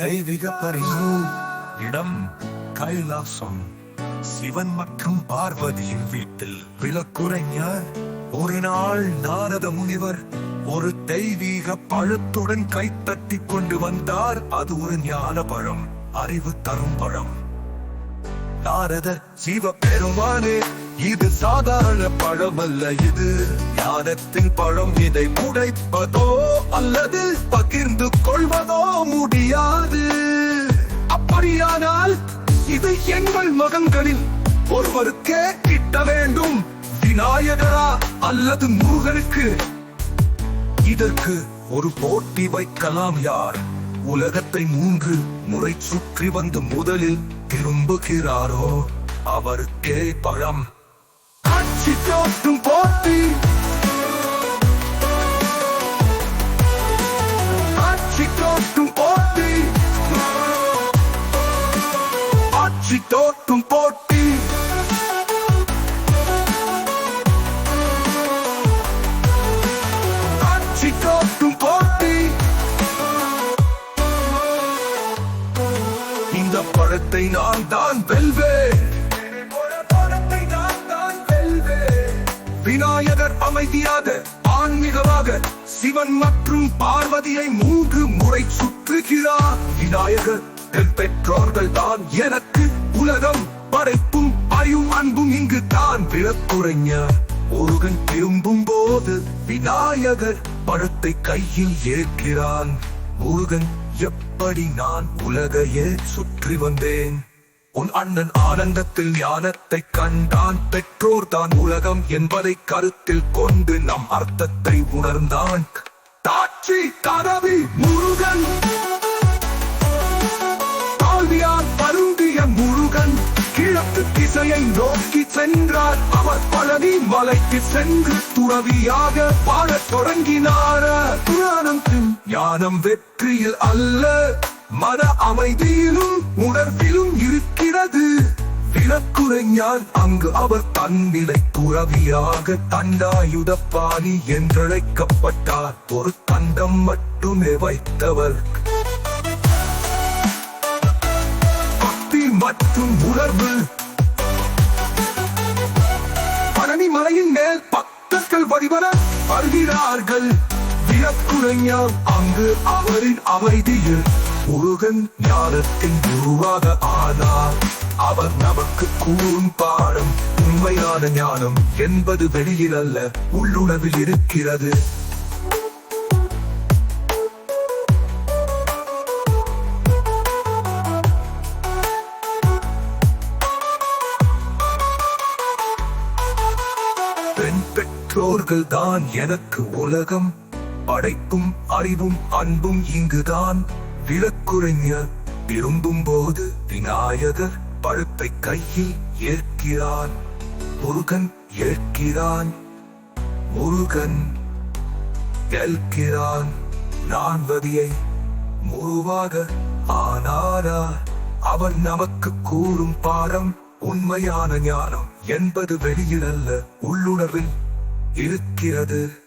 தெய்வீக பரிசு. இடம் கைலாசம். சிவன் மற்றும் பார்வதியின் வீட்டில் விளக்குரைஞ ஒரு நாள் நாரத முனிவர் ஒரு தெய்வீக பழத்துடன் கைத்தட்டி கொண்டு வந்தார். அது ஒரு ஞான பழம் அறிவு தரும் பழம். நாரத சிவ பெருமானே இது சாதாரண பழம் அல்ல இது. ஞானத்தின் பழம் இதை உடைப்பதோ அல்லது பகிர்ந்து கொள்வதோ முடியாது. அப்படியானால் இது எங்கள் மகன்களில் ஒருவருக்கே கிட்ட வேண்டும். விநாயகரா அல்லது முருகனுக்கு? இதற்கு ஒரு போட்டி வைக்கலாம் யார்? உலகத்தை மூன்று முறை சுற்றி வந்து முதலில் திரும்புகிறாரோ அவருக்கே பழம். காட்சி தோற்றும் போட்டி. காட்சி தோற்றும் போட்டி. ஆட்சி தோற்றும் போட்டி. இந்த நான் தான் வெல்வேன். விநாயகர் அமைதியாக ஆன்மீகமாக சிவன் மற்றும் பார்வதியை மூன்று முறை சுற்றுகிறார். விநாயகர் பெற்றோர்கள் தான் எனக்கு உலகம். படைப்பும் அறிவும் அன்பும் இங்கு தான் பிறப்புரைஞ முருகன் திரும்பும் போது விநாயகர் படத்தை கையில் ஏற்கிறான். முருகன் எப்படி நான் உலகையே சுற்றி வந்தேன்? உன் அண்ணன் ஆனந்தத்தில் ஞானத்தை கண்டான் பெற்றோர் தான் உலகம் என்பதை கருத்தில் கொண்டு நம் அர்த்தத்தை உணர்ந்தான். தாட்சி கரவி முருகன். பருந்திய முருகன் கிழக்கு திசையை நோக்கி சென்றார். அவர் பழனி மலைக்கு சென்று துறவியாக பாடத் தொடங்கினார். மனம் வெற்றியில் அல்ல. மன அமைதியிலும் உணர்விலும் இருக்கிறது. விளக்குரைஞான் அங்கு அவர் தன்னிலை துறவியாக தண்டாயுதப்பாணி என்றழைக்கப்பட்டார். ஒரு தண்டம் மட்டுமே வைத்தவர். பக்தி மற்றும் உணர்வு. பழனி மலையின் மேல் பக்தர்கள் வழிவர வருகிறார்கள். விளக்குரைஞர் அங்கு அவரின் அமைதியில் முருகன் ஞானத்தின் குருவாக ஆனார். அவர் நமக்கு கூறும் பாடம் உண்மையான ஞானம் என்பது வெளியில் அல்ல உள்ளுணவில் இருக்கிறது. பெண் பெற்றோர்கள் தான் எனக்கு உலகம் படைப்பும் அறிவும் அன்பும் இங்குதான். விளக்குரைஞர் விரும்பும் போது விநாயகர் பழுப்பை கையில் ஏற்கிறான் முருகன் ஏற்கிறான். முருகன் ஏற்கிறான். நான்வதியை முருவாக ஆனாரா? அவன் நமக்கு கூறும் பாடம் உண்மையான ஞானம் என்பது வெளியில் அல்ல உள்ளுணர்வில் இருக்கிறது.